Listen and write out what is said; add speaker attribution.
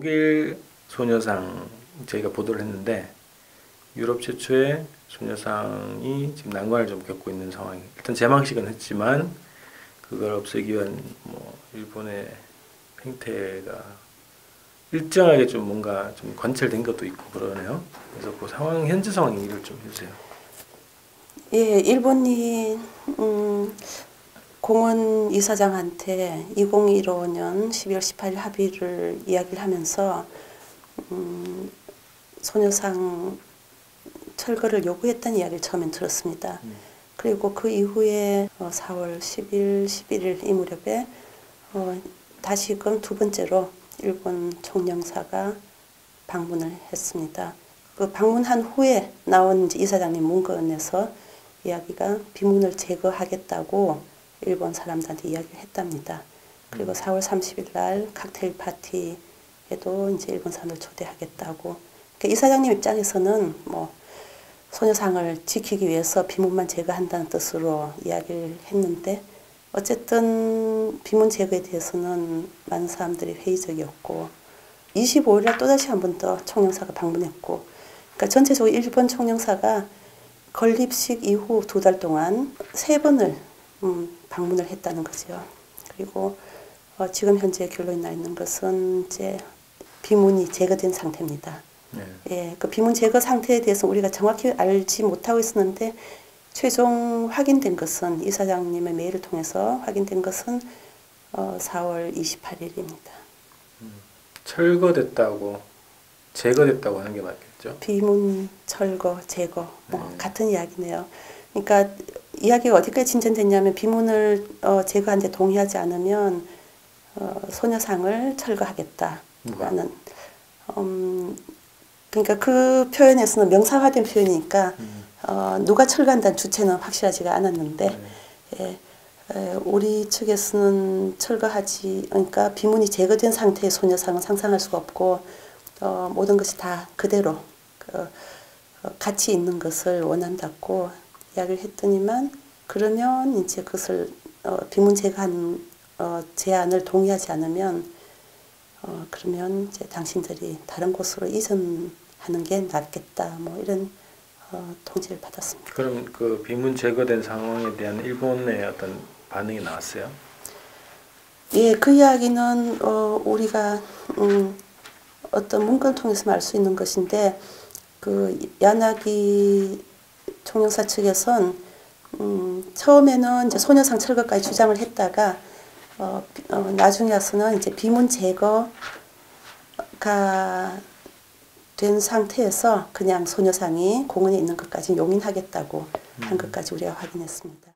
Speaker 1: 독일 소녀상 저희가 보도를 했는데 유럽 최초의 소녀상이 지금 난관을 좀 겪고 있는 상황이 일단 재망식은 했지만 그걸 없애기 위한 뭐 일본의 행태가 일정하게 좀 뭔가 좀 관철된 것도 있고 그러네요. 그래서 그 상황 현재 상황 얘기를 좀 해주세요.
Speaker 2: 예, 일본이 음, 공원 이사장한테 2015년 12월 18일 합의를 이야기를 하면서 음, 소녀상 철거를 요구했다는 이야기를 처음엔 들었습니다.
Speaker 1: 음.
Speaker 2: 그리고 그 이후에 어, 4월 10일, 11일 이 무렵에 어, 다시금 두 번째로 일본 총영사가 방문을 했습니다. 그 방문한 후에 나온 이사장님 문건에서 이야기가 비문을 제거하겠다고 일본 사람들한테 이야기를 했답니다. 그리고 4월 30일 날 칵테일 파티에도 이제 일본 사람을 초대하겠다고. 그러니까 이사장님 입장에서는 뭐 소녀상을 지키기 위해서 비문만 제거한다는 뜻으로 이야기를 했는데 어쨌든 비문 제거에 대해서는 많은 사람들이 회의적이었고 25일 날 또다시 한 번 더 총영사가 방문했고 그러니까 전체적으로 일본 총영사가 건립식 이후 두 달 동안 세 번을 음, 방문을 했다는 거죠. 그리고 어, 지금 현재 결론이 나 있는 것은 이제 비문이 제거된 상태입니다.
Speaker 1: 네.
Speaker 2: 예, 그 비문 제거 상태에 대해서 우리가 정확히 알지 못하고 있었는데 최종 확인된 것은 이사장님의 메일을 통해서 확인된 것은 어, 4월 28일입니다.
Speaker 1: 철거됐다고 제거됐다고 하는 게 맞겠죠?
Speaker 2: 비문 철거 제거 뭐
Speaker 1: 네.
Speaker 2: 같은 이야기네요. 그러니까 이야기가 어디까지 진전됐냐면 비문을 어, 제거하는데 동의하지 않으면 어, 소녀상을 철거하겠다라는 음, 그러니까 그 표현에서는 명사화된 표현이니까
Speaker 1: 음.
Speaker 2: 어, 누가 철거한다는 주체는 확실하지가 않았는데
Speaker 1: 네.
Speaker 2: 예, 에, 우리 측에서는 철거하지 그러니까 비문이 제거된 상태의 소녀상은 상상할 수가 없고 어, 모든 것이 다 그대로 그, 어, 가치 있는 것을 원한다고 이야기를 했더니만 그러면 이제 그것을 어, 비문 제거한 어, 제안을 동의하지 않으면 어, 그러면 이제 당신들이 다른 곳으로 이전하는 게 낫겠다 뭐 이런 어, 통지를 받았습니다.
Speaker 1: 그럼 그 비문 제거된 상황에 대한 일본의 어떤 반응이 나왔어요?
Speaker 2: 예, 그 이야기는 어, 우리가 음, 어떤 문건을 통해서 알 수 있는 것인데 그 야나기 총영사 측에선 음, 처음에는 이제 소녀상 철거까지 주장을 했다가 어, 비- 어, 나중에 와서는 이제 비문 제거가 된 상태에서 그냥 소녀상이 공원에 있는 것까지 용인하겠다고 한 것까지 우리가 확인했습니다.